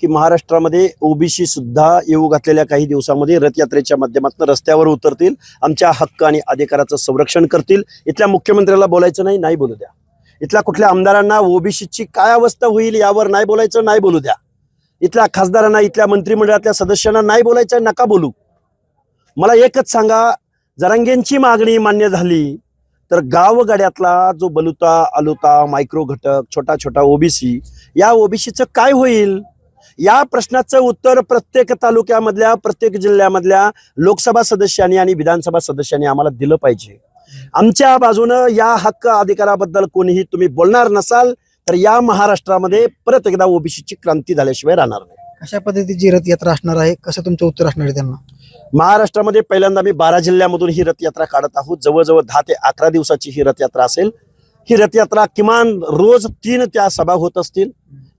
की महाराष्ट्रामध्ये ओबीसी सुद्धा येऊ घातलेल्या काही दिवसामध्ये रथयात्रेच्या माध्यमातून रस्त्यावर उतरतील आमच्या हक्क आणि अधिकाराचं संरक्षण करतील. इथल्या मुख्यमंत्र्याला बोलायचं नाही नाही बोलू द्या. इथल्या कुठल्या आमदारांना ओबीसीची काय अवस्था होईल यावर नाही बोलायचं नाही बोलू द्या. इथल्या खासदारांना इथल्या मंत्रिमंडळातल्या सदस्यांना नाही बोलायचं नका बोलू. मला एकच सांगा जरांगेंची मागणी मान्य झाली तर गावगाड्यातला जो बलुता अलुता मायक्रो घटक छोटा छोटा ओबीसी या ओबीसीचं काय होईल? या प्रश्नाचं उत्तर प्रत्येक तालुक्यामधल्या प्रत्येक जिल्ह्यामधल्या लोकसभा सदस्यांनी आणि विधानसभा सदस्यांनी आम्हाला दिलं पाहिजे. आमच्या बाजूनं या हक्क अधिकाराबद्दल कोणीही तुम्ही बोलणार नसाल तर या महाराष्ट्रामध्ये परत एकदा ओबीसीची क्रांती झाल्याशिवाय राहणार नाही. कशा पद्धतीची रथयात्रा असणार आहे? कसं तुमचं उत्तर असणार आहे त्यांना? महाराष्ट्रामध्ये पहिल्यांदा मी बारा जिल्ह्यामधून ही रथयात्रा काढत आहोत. जवळजवळ दहा ते अकरा दिवसाची ही रथयात्रा असेल. ही रथयात्रा किमान रोज तीन त्या सभा होत असतील.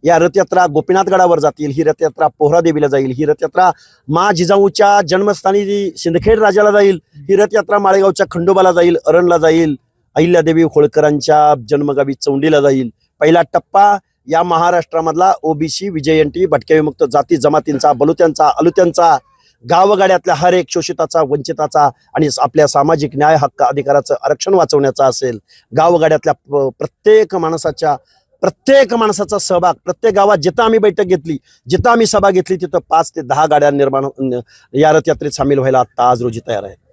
या रथयात्रा गोपीनाथगडावर जातील ही रथयात्रा पोहरादेवीला जाईल ही रथयात्रा मा जिजाऊच्या जन्मस्थानी सिंदखेड राजाला जाईल ही रथयात्रा माळेगावच्या खंडोबाला जाईल अरणला जाईल अहिल्यादेवी होळकरांच्या जन्मगावी चौंडीला जाईल. पहिला टप्पा या महाराष्ट्रामधला ओबीसी विजयंती भटक्या विमुक्त जाती जमातींचा बलुत्यांचा अलुत्यांचा गावगाड्यातल्या हर एक शोषिताचा वंचिताचा आणि आपल्या सामाजिक न्याय हक्क अधिकाराचं आरक्षण वाचवण्याचा असेल. गावगाड्यातल्या प्रत्येक माणसाच्या प्रत्येक माणसाचा सहभाग प्रत्येक गावात जिथं आम्ही बैठक घेतली जिथं आम्ही सभा घेतली तिथं पाच ते दहा गाड्या निर्माण या रथयात्रेत सामील व्हायला आता आज रोजी तयार आहे